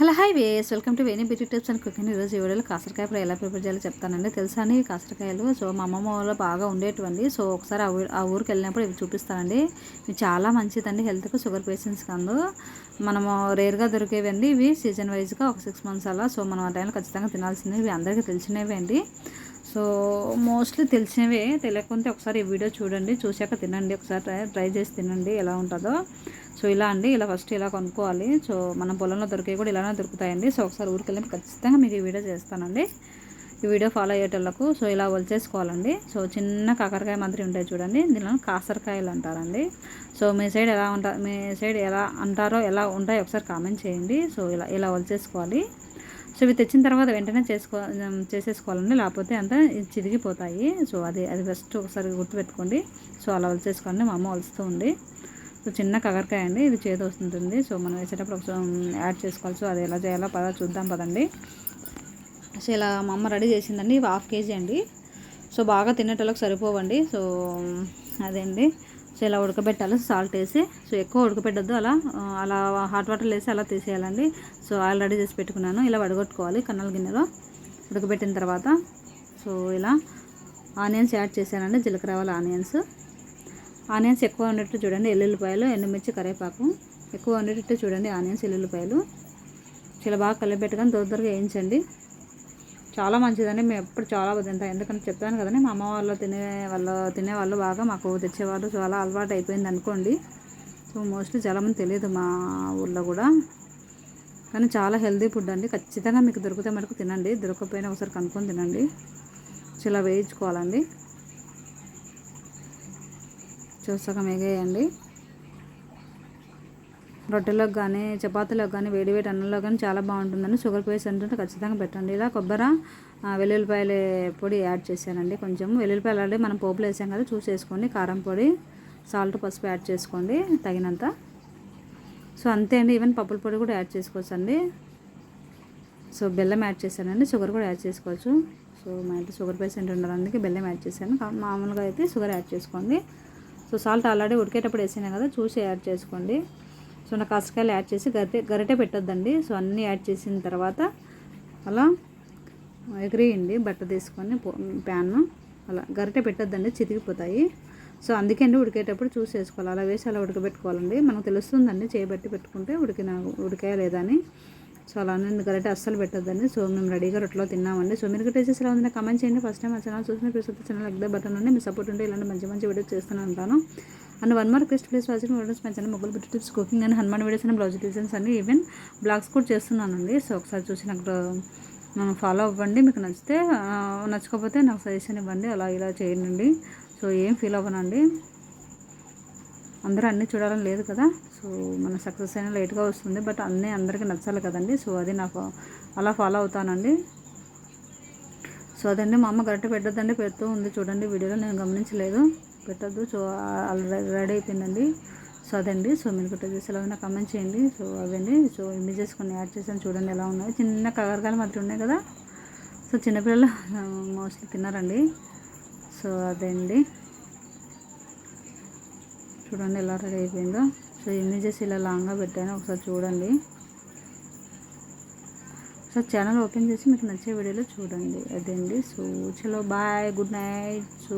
Hello hi ways. Welcome to Veni beauty tips and cooking. ఈరోజు ఈ వీడియోలో కాసరకాయ fry ఎలా ప్రిపేర్ చేయాలో చెప్తానండి. తెలుసా అండి కాసరకాయలు? సో మా అమ్మమ్మ వాళ్ళు బాగా ఉండేటువంటి సో ఒకసారి ఆ ఆ ఊరికి వెళ్ళినప్పుడు ఇవి చూపిస్తానండి. ఇవి చాలా మంచిదండి హెల్త్కి షుగర్ పేషెంట్స్ కందు. మనము రేర్గా దొరికేవండి ఇవి సీజన్ వైజ్గా ఒక సిక్స్ మంత్స్ అలా. సో మనం ఆ టైంలో ఖచ్చితంగా తినాల్సింది ఇవి అందరికీ తెలిసినవి అండి సో మోస్ట్లీ తెలిసినవే తెలియకుంటే ఒకసారి ఈ వీడియో చూడండి. చూశాక తినండి. ఒకసారి ట్రై ట్రై చేసి తినండి. ఎలా ఉంటుందో. సో ఇలా అండి. ఇలా ఫస్ట్ ఇలా కొనుక్కోవాలి. సో మన పొలంలో దొరికే కూడా ఇలానే దొరుకుతాయండి. సో ఒకసారి ఊరికి వెళ్ళి ఖచ్చితంగా మీకు ఈ వీడియో చేస్తానండి. ఈ వీడియో ఫాలో అయ్యేటోళ్ళకు సో ఇలా వలిచేసుకోవాలండి. సో చిన్న కాకరకాయ మాదిరి ఉంటాయి చూడండి. దీనిలో కాసరకాయలు అంటారండి. సో మీ సైడ్ ఎలా ఉంటా మీ సైడ్ ఎలా అంటారో ఎలా ఉంటాయో ఒకసారి కామెంట్ చేయండి. సో ఇలా ఇలా వలిచేసుకోవాలి. సో ఇవి తెచ్చిన తర్వాత వెంటనే చేసుకో చేసేసుకోవాలండి. లేకపోతే అంతా చిరిగిపోతాయి సో అది అది ఫస్ట్ ఒకసారి గుర్తుపెట్టుకోండి. సో అలా వలసేసుకోండి మా అమ్మ వలుస్తూ ఉంది. సో చిన్న కగరకాయ అండి. ఇది చేతి వస్తుంటుంది. సో మనం వేసేటప్పుడు ఒకసారి యాడ్ చేసుకోవాలి. సో అది ఎలా చేయాలో పద చూద్దాం పదండి. సో ఇలా మా అమ్మ రెడీ చేసిందండి. ఇవి హాఫ్ కేజీ అండి. సో బాగా తినేటోళ్ళకి సరిపోవండి. సో అదే అండి. సో ఇలా ఉడకబెట్టాలి సాల్ట్ వేసి సో ఎక్కువ ఉడకబెట్టద్దు అలా అలా హాట్ వాటర్ వేసి అలా తీసేయాలండి. సో ఆల్రెడీ చేసి పెట్టుకున్నాను. ఇలా వడగొట్టుకోవాలి కన్నల గిన్నెలో. ఉడకబెట్టిన తర్వాత సో ఇలా ఆనియన్స్ యాడ్ చేశానండి. జీలకర్ర ఆనియన్స్. ఆనియన్స్ ఎక్కువ ఉండేటట్టు చూడండి ఎల్లుల్లిపాయలు ఎండుమిర్చి కరివేపాకు. ఎక్కువ ఉండేటట్టు చూడండి ఆనియన్స్ ఎల్లుల్లిపాయలు. చాలా బాగా కలిపెట్టుకొని దొరదరగా వేయించండి. చాలా మంచిదండి. మేము ఎప్పుడు చాలా తింటాం. ఎందుకంటే చెప్తాను కదండి మా అమ్మ వాళ్ళు తినే వాళ్ళు తినేవాళ్ళు బాగా మాకు తెచ్చేవాళ్ళు చాలా అలవాటు అయిపోయింది అనుకోండి. సో మోస్ట్లీ చాలామంది తెలియదు మా ఊళ్ళో కూడా. కానీ చాలా హెల్దీ ఫుడ్ అండి. ఖచ్చితంగా మీకు దొరికితే మటుకు తినండి. దొరకకపోయినా ఒకసారి కనుక్కొని తినండి. ఇలా వేయించుకోవాలండి. చూసాక మేగేయండి. రొట్టెలోకి కానీ చపాతీలోకి కానీ వేడి వేడి అన్నంలో కానీ చాలా బాగుంటుందండి. షుగర్ పేషెంట్ అంటే ఖచ్చితంగా పెట్టండి. ఇలా కొబ్బరి వెల్లుల్లిపాయల పొడి యాడ్ చేశానండి కొంచెం. వెల్లుల్లిపాయలు ఆల్రెడీ మనం పోపులు వేసాం కదా చూసేసుకోండి కారం పొడి సాల్ట్ పసుపు యాడ్ చేసుకోండి తగినంత. సో అంతే అండి. ఈవెన్ పప్పుల పొడి కూడా యాడ్ చేసుకోవచ్చు అండి సో బెల్లం యాడ్ చేశానండి. షుగర్ కూడా యాడ్ చేసుకోవచ్చు. సో మా ఇంట్లో షుగర్ పేషెంట్ ఉన్నారు అందుకే బెల్లం యాడ్ చేశాను. మామూలుగా అయితే షుగర్ యాడ్ చేసుకోండి. సో సాల్ట్ ఆల్రెడీ ఉడికేటప్పుడు వేసినా కదా చూసి యాడ్ చేసుకోండి. సో నా కాసకాయలు యాడ్ చేసి గరిటె గరిటె పెట్టొద్దండి. సో అన్నీ యాడ్ చేసిన తర్వాత అలా ఎగిరియండి బట్ట తీసుకొని ప్యాన్ అలా గరిటె పెట్టొద్దండి చితికిపోతాయి. సో అందుకే అండి ఉడికేటప్పుడు చూసి వేసుకోవాలి అలా వేసి అలా ఉడకబెట్టుకోవాలండి. మనకు తెలుస్తుందండి చేయబట్టి పెట్టుకుంటే ఉడికిన ఉడికాయ లేదని సో అలానే గరిటె అస్సలు పెట్టద్దండి. సో మేము రెడీగా రొట్టెలో తిన్నామండి. సో మీరు టేస్ట్ ఎలా ఉందని కమెంట్ చేయండి. ఫస్ట్ టైం మా ఛానల్ చూసిన ప్లీజ్ ఛానల్ లైక్ బటన్ ఉండి మీ సపోర్ట్ ఉంటే ఇలాంటి మంచి మంచి వీడియోస్ చేస్తూనే ఉంటాను. And one mark request please watching videos మా channel mobile tips cooking and Hanuman videos and blouse designs అన్ని ఈవెన్ బ్లాగ్స్ కూడా చేస్తున్నానండి. సో ఒకసారి చూసి నాకు ఫాలో అవ్వండి. మీకు నచ్చితే నచ్చకపోతే నాకు సజెషన్ ఇవ్వండి. అలా ఇలా చేయండి. సో ఏం ఫీల్ అవ్వనండి. అందరూ అన్నీ చూడాలని లేదు కదా. సో మన సక్సెస్ అయినా లేట్గా వస్తుంది. బట్ అన్నీ అందరికీ నచ్చాలి కదండి. సో అది నాకు అలా ఫాలో అవుతానండి. సో అదండి మా అమ్మ గట్ట పెట్టద్దండి. పెడుతూ ఉంది చూడండి. వీడియోలో నేను గమనించలేదు. పెట్టద్దు. సో రెడీ అయిపోయిందండి. సో అదండి. సో మీరు గుట్ట చేసి ఎలా ఉన్నా కమెంట్ చేయండి. సో అవండి. సో ఇమేజెస్ కొన్ని యాడ్ చేసాను చూడండి ఎలా ఉన్నాయి. చిన్న కగరకాయలు మాత్రం ఉన్నాయి కదా. సో చిన్నపిల్లలు మోస్ట్లీ తిన్నారండి. సో అదండి. చూడండి ఎలా రెడీ అయిపోయిందో. సో ఇమేజెస్ ఇలా లాంగ్గా పెట్టాను. ఒకసారి చూడండి. సో ఛానల్ ఓపెన్ చేసి మీకు నచ్చే వీడియోలో చూడండి. అదండి. సో చలో బాయ్ గుడ్ నైట్ సో